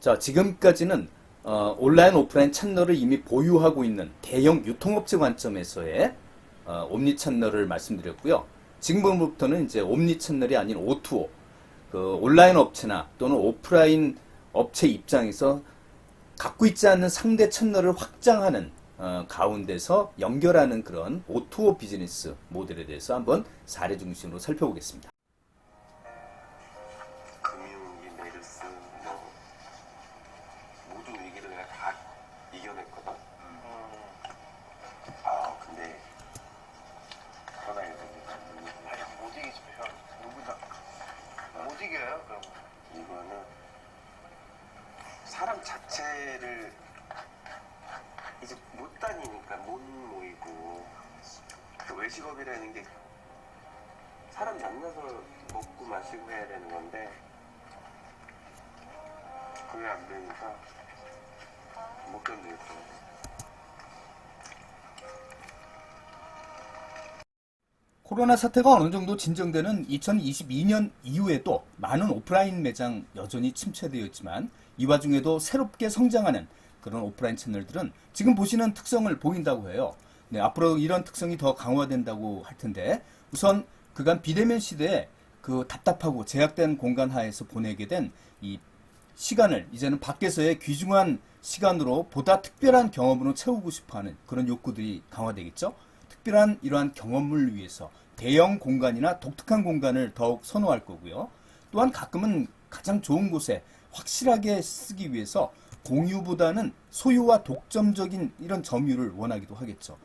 자, 지금까지는 어, 온라인, 오프라인 채널을 이미 보유하고 있는 대형 유통업체 관점에서의 어, 옴니 채널을 말씀드렸고요. 지금부터는 이제 옴니 채널이 아닌 O2O, 그 온라인 업체나 또는 오프라인 업체 입장에서 갖고 있지 않는 상대 채널을 확장하는 어, 가운데서 연결하는 그런 O2O 비즈니스 모델에 대해서 한번 사례 중심으로 살펴보겠습니다. 사람 만나서 먹고 마시고 해야 되는 건데 그게 안 되니까 못 견디겠더라고. 코로나 사태가 어느 정도 진정되는 2022년 이후에도 많은 오프라인 매장 여전히 침체되어 있지만 이 와중에도 새롭게 성장하는 그런 오프라인 채널들은 지금 보시는 특성을 보인다고 해요. 네, 앞으로 이런 특성이 더 강화된다고 할 텐데 우선 그간 비대면 시대에 그 답답하고 제약된 공간 하에서 보내게 된 이 시간을 이제는 밖에서의 귀중한 시간으로 보다 특별한 경험으로 채우고 싶어 하는 그런 욕구들이 강화되겠죠. 특별한 이러한 경험을 위해서 대형 공간이나 독특한 공간을 더욱 선호할 거고요. 또한 가끔은 가장 좋은 곳에 확실하게 쓰기 위해서 공유보다는 소유와 독점적인 이런 점유를 원하기도 하겠죠.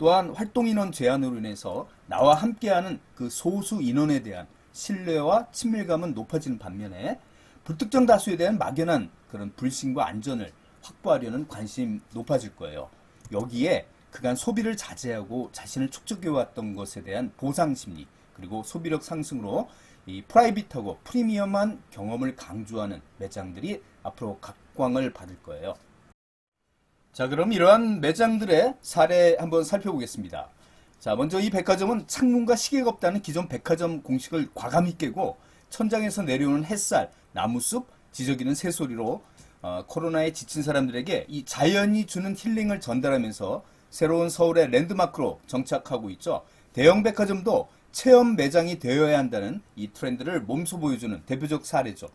또한 활동 인원 제한으로 인해서 나와 함께하는 그 소수 인원에 대한 신뢰와 친밀감은 높아지는 반면에 불특정 다수에 대한 막연한 그런 불신과 안전을 확보하려는 관심이 높아질 거예요. 여기에 그간 소비를 자제하고 자신을 축적해왔던 것에 대한 보상 심리 그리고 소비력 상승으로 이 프라이빗하고 프리미엄한 경험을 강조하는 매장들이 앞으로 각광을 받을 거예요. 자, 그럼 이러한 매장들의 사례 한번 살펴보겠습니다. 자, 먼저 이 백화점은 창문과 시계가 없다는 기존 백화점 공식을 과감히 깨고 천장에서 내려오는 햇살, 나무숲, 지저귀는 새소리로 어, 코로나에 지친 사람들에게 이 자연이 주는 힐링을 전달하면서 새로운 서울의 랜드마크로 정착하고 있죠. 대형 백화점도 체험 매장이 되어야 한다는 이 트렌드를 몸소 보여주는 대표적 사례죠.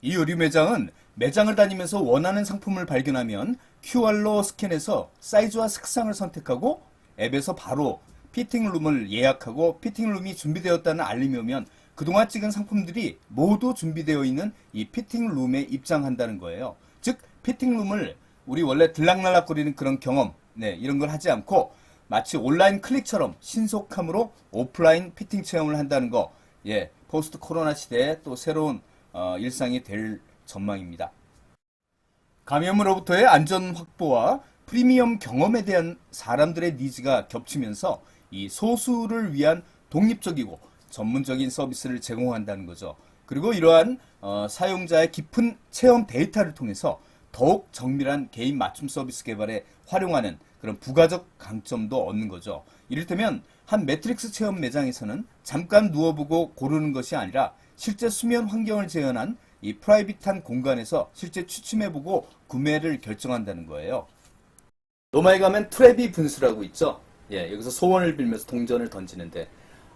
이 의류 매장은 매장을 다니면서 원하는 상품을 발견하면 QR로 스캔해서 사이즈와 색상을 선택하고 앱에서 바로 피팅룸을 예약하고 피팅룸이 준비되었다는 알림이 오면 그동안 찍은 상품들이 모두 준비되어 있는 이 피팅룸에 입장한다는 거예요. 즉, 피팅룸을 우리 원래 들락날락거리는 그런 경험, 네, 이런 걸 하지 않고 마치 온라인 클릭처럼 신속함으로 오프라인 피팅 체험을 한다는 거, 예, 포스트 코로나 시대에 또 새로운 어, 일상이 될 전망입니다. 감염으로부터의 안전 확보와 프리미엄 경험에 대한 사람들의 니즈가 겹치면서 이 소수를 위한 독립적이고 전문적인 서비스를 제공한다는 거죠. 그리고 이러한 어, 사용자의 깊은 체험 데이터를 통해서 더욱 정밀한 개인 맞춤 서비스 개발에 활용하는 그런 부가적 강점도 얻는 거죠. 이를테면 한 매트릭스 체험 매장에서는 잠깐 누워보고 고르는 것이 아니라 실제 수면 환경을 재현한 이 프라이빗한 공간에서 실제 추침해보고 구매를 결정한다는 거예요. 로마에 가면 트레비 분수라고 있죠. 예, 여기서 소원을 빌면서 동전을 던지는데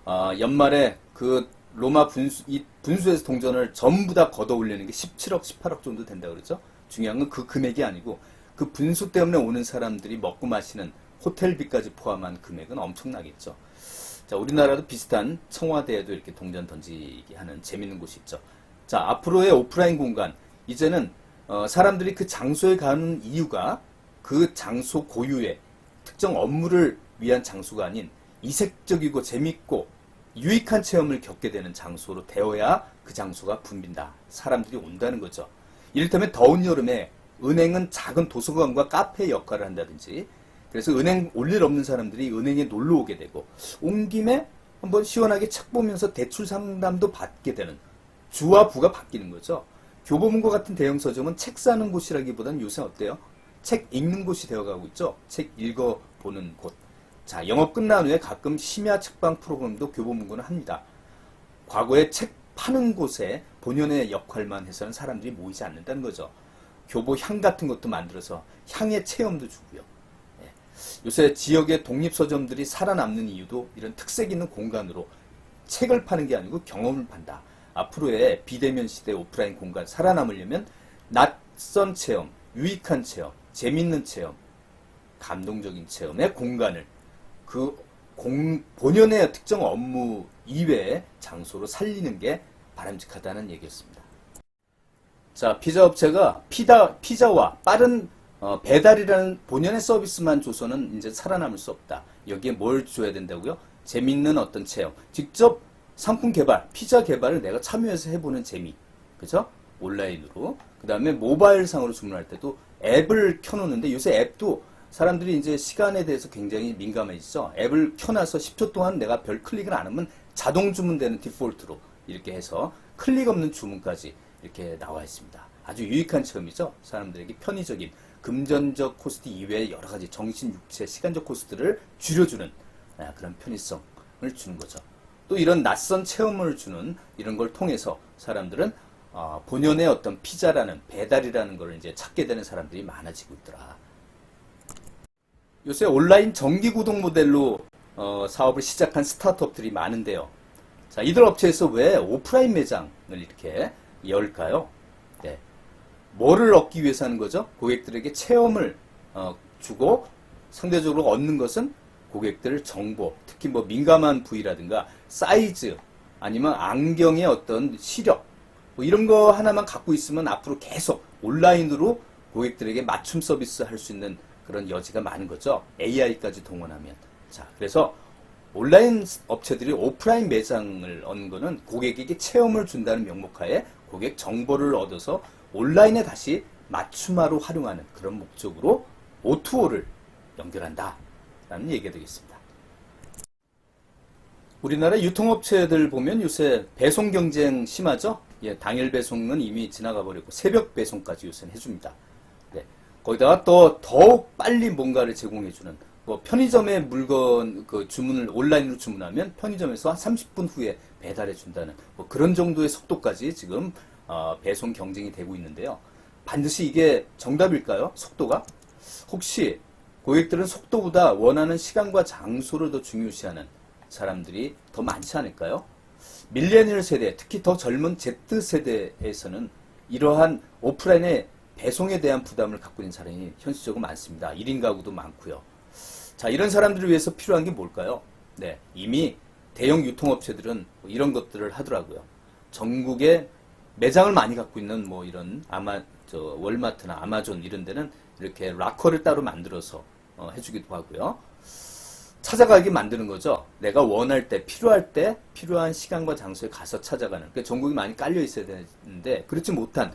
아, 연말에 그 로마 분수 이 분수에서 동전을 전부 다 걷어 올리는 게 17억, 18억 정도 된다 그러죠. 중요한 건 그 금액이 아니고 그 분수 때문에 오는 사람들이 먹고 마시는 호텔비까지 포함한 금액은 엄청나겠죠. 자, 우리나라도 비슷한 청와대에도 이렇게 동전 던지기 하는 재밌는 곳이 있죠. 자, 앞으로의 오프라인 공간 이제는 어, 사람들이 그 장소에 가는 이유가 그 장소 고유의 특정 업무를 위한 장소가 아닌 이색적이고 재밌고 유익한 체험을 겪게 되는 장소로 되어야 그 장소가 붐빈다. 사람들이 온다는 거죠. 이를테면 더운 여름에 은행은 작은 도서관과 카페 역할을 한다든지 그래서 은행 올 일 없는 사람들이 은행에 놀러 오게 되고 온 김에 한번 시원하게 책 보면서 대출 상담도 받게 되는 주와 부가 바뀌는 거죠. 교보문고 같은 대형 서점은 책 사는 곳이라기보다는 요새 어때요? 책 읽는 곳이 되어가고 있죠. 책 읽어보는 곳. 자, 영업 끝난 후에 가끔 심야 책방 프로그램도 교보문고는 합니다. 과거에 책 파는 곳에 본연의 역할만 해서는 사람들이 모이지 않는다는 거죠. 교보 향 같은 것도 만들어서 향의 체험도 주고요. 예. 요새 지역의 독립서점들이 살아남는 이유도 이런 특색 있는 공간으로 책을 파는 게 아니고 경험을 판다. 앞으로의 비대면 시대 오프라인 공간 살아남으려면 낯선 체험, 유익한 체험, 재밌는 체험, 감동적인 체험의 공간을 그 공, 본연의 특정 업무 이외의 장소로 살리는 게 바람직하다는 얘기였습니다. 자, 피자 업체가 피다, 피자와 빠른 어, 배달이라는 본연의 서비스만 줘서는 이제 살아남을 수 없다. 여기에 뭘 줘야 된다고요? 재밌는 어떤 체험. 직접 상품 개발, 피자 개발을 내가 참여해서 해보는 재미. 그죠? 온라인으로. 그 다음에 모바일 상으로 주문할 때도 앱을 켜놓는데 요새 앱도 사람들이 이제 시간에 대해서 굉장히 민감해지죠. 앱을 켜놔서 10초 동안 내가 별 클릭을 안 하면 자동 주문되는 디폴트로 이렇게 해서 클릭 없는 주문까지 이렇게 나와 있습니다. 아주 유익한 체험이죠. 사람들에게 편의적인 금전적 코스트 이외의 여러 가지 정신, 육체, 시간적 코스트를 줄여주는 아, 그런 편의성을 주는 거죠. 또 이런 낯선 체험을 주는 이런 걸 통해서 사람들은 어, 본연의 어떤 피자라는 배달이라는 걸 이제 찾게 되는 사람들이 많아지고 있더라. 요새 온라인 정기 구독 모델로 어, 사업을 시작한 스타트업들이 많은데요. 자, 이들 업체에서 왜 오프라인 매장을 이렇게 열까요? 네. 뭐를 얻기 위해서 하는 거죠? 고객들에게 체험을 어, 주고 상대적으로 얻는 것은 고객들 정보, 특히 뭐 민감한 부위라든가 사이즈, 아니면 안경의 어떤 시력, 뭐 이런 거 하나만 갖고 있으면 앞으로 계속 온라인으로 고객들에게 맞춤 서비스 할 수 있는 그런 여지가 많은 거죠. AI까지 동원하면. 자, 그래서 온라인 업체들이 오프라인 매장을 얻는 거는 고객에게 체험을 준다는 명목하에 고객 정보를 얻어서 온라인에 다시 맞춤화로 활용하는 그런 목적으로 O2O를 연결한다. 라는 얘기가 되겠습니다. 우리나라 유통업체들 보면 요새 배송 경쟁 심하죠? 예, 당일 배송은 이미 지나가 버리고 새벽 배송까지 요새는 해줍니다. 네. 거기다가 또 더욱 빨리 뭔가를 제공해주는 뭐 편의점에 물건 그 주문을 온라인으로 주문하면 편의점에서 한 30분 후에 배달해 준다는 뭐 그런 정도의 속도까지 지금 어, 배송 경쟁이 되고 있는데요. 반드시 이게 정답일까요? 속도가? 혹시 고객들은 속도보다 원하는 시간과 장소를 더 중요시하는 사람들이 더 많지 않을까요? 밀레니얼 세대, 특히 더 젊은 Z세대에서는 이러한 오프라인의 배송에 대한 부담을 갖고 있는 사람이 현실적으로 많습니다. 1인 가구도 많고요. 자, 이런 사람들을 위해서 필요한 게 뭘까요? 네, 이미 대형 유통업체들은 뭐 이런 것들을 하더라고요. 전국에 매장을 많이 갖고 있는 뭐 이런 아마 저 월마트나 아마존 이런 데는 이렇게 락커를 따로 만들어서 어, 해주기도 하고요. 찾아가게 만드는 거죠. 내가 원할 때, 필요할 때, 필요한 시간과 장소에 가서 찾아가는. 그러니까 전국이 많이 깔려 있어야 되는데, 그렇지 못한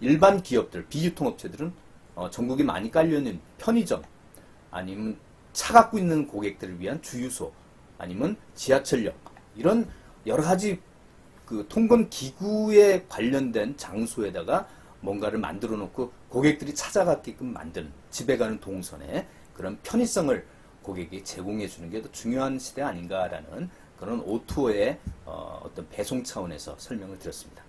일반 기업들, 비유통업체들은 어, 전국이 많이 깔려 있는 편의점, 아니면 차 갖고 있는 고객들을 위한 주유소, 아니면 지하철역, 이런 여러 가지 그 통근 기구에 관련된 장소에다가 뭔가를 만들어 놓고 고객들이 찾아가게끔 만드는 집에 가는 동선에 그런 편의성을 고객이 제공해 주는 게 더 중요한 시대 아닌가라는 그런 O2O의 어, 어떤 배송 차원에서 설명을 드렸습니다.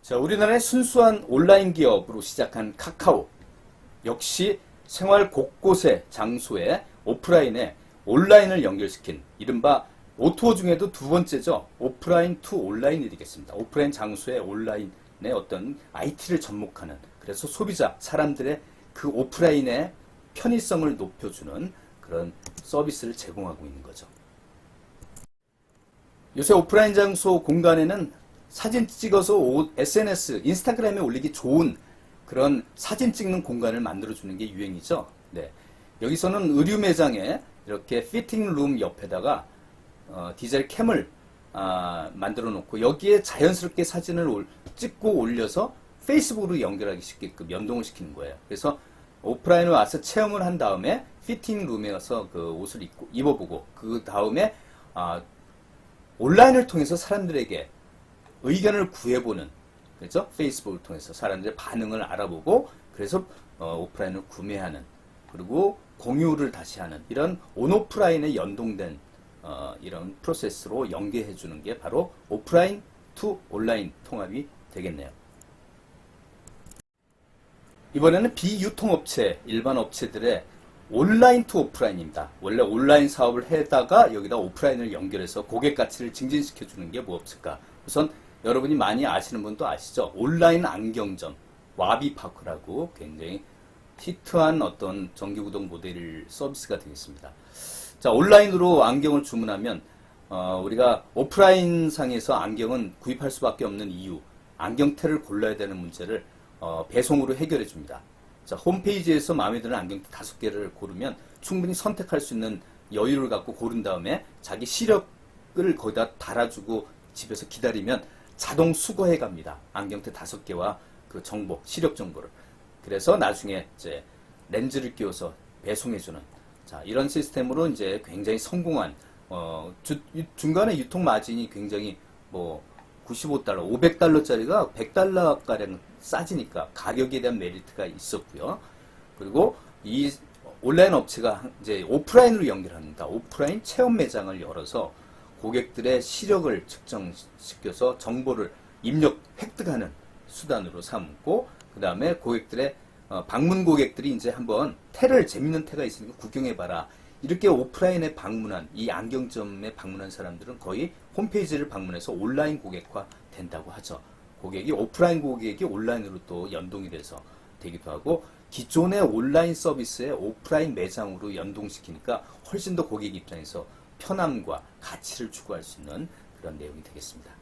자, 우리나라의 순수한 온라인 기업으로 시작한 카카오. 역시 생활 곳곳의 장소에 오프라인에 온라인을 연결시킨 이른바 O2O 중에도 두 번째죠. 오프라인 투 온라인이 되겠습니다. 오프라인 장소에 온라인의 어떤 IT를 접목하는 그래서 소비자, 사람들의 그 오프라인의 편의성을 높여주는 그런 서비스를 제공하고 있는 거죠. 요새 오프라인 장소 공간에는 사진 찍어서 오- SNS, 인스타그램에 올리기 좋은 그런 사진 찍는 공간을 만들어주는 게 유행이죠. 네. 여기서는 의류 매장에 이렇게 피팅 룸 옆에다가 어, 디젤 캠을 아, 만들어 놓고 여기에 자연스럽게 사진을 올- 찍고 올려서 페이스북으로 연결하기 쉽게끔 연동을 시키는 거예요. 그래서 오프라인에 와서 체험을 한 다음에 피팅룸에 가서 그 옷을 입고, 입어보고 그 다음에 아, 온라인을 통해서 사람들에게 의견을 구해보는 그렇죠? 페이스북을 통해서 사람들의 반응을 알아보고 그래서 어, 오프라인을 구매하는 그리고 공유를 다시 하는 이런 온오프라인에 연동된 어, 이런 프로세스로 연계해 주는 게 바로 오프라인 투 온라인 통합이 되겠네요. 이번에는 비유통업체, 일반 업체들의 온라인 투 오프라인입니다. 원래 온라인 사업을 해다가 여기다 오프라인을 연결해서 고객 가치를 증진시켜 주는 게뭐 없을까? 우선 여러분이 많이 아시는 분도 아시죠? 온라인 안경점, 와비파크라고 굉장히 히트한 어떤 정기구독 모델 서비스가 되겠습니다. 자, 온라인으로 안경을 주문하면 어, 우리가 오프라인 상에서 안경은 구입할 수밖에 없는 이유, 안경테를 골라야 되는 문제를 어, 배송으로 해결해 줍니다. 자, 홈페이지에서 마음에 드는 안경테 다섯 개를 고르면 충분히 선택할 수 있는 여유를 갖고 고른 다음에 자기 시력을 거기다 달아주고 집에서 기다리면 자동 수거해 갑니다. 안경테 다섯 개와 그 정보, 시력 정보를. 그래서 나중에 이제 렌즈를 끼워서 배송해 주는 자 이런 시스템으로 이제 굉장히 성공한 어 주- 유- 중간에 유통 마진이 굉장히 뭐 95달러, 500달러짜리가 100달러 가량 싸지니까 가격에 대한 메리트가 있었고요. 그리고 이 온라인 업체가 이제 오프라인으로 연결합니다. 오프라인 체험 매장을 열어서 고객들의 시력을 측정시켜서 정보를 입력 획득하는 수단으로 삼고 그 다음에 고객들의 어, 방문 고객들이 이제 한번 테를 재밌는 테가 있으니까 구경해봐라 이렇게 오프라인에 방문한 이 안경점에 방문한 사람들은 거의 홈페이지를 방문해서 온라인 고객화 된다고 하죠. 고객이 오프라인 고객이 온라인으로 또 연동이 돼서 되기도 하고 기존의 온라인 서비스에 오프라인 매장으로 연동시키니까 훨씬 더 고객 입장에서 편함과 가치를 추구할 수 있는 그런 내용이 되겠습니다.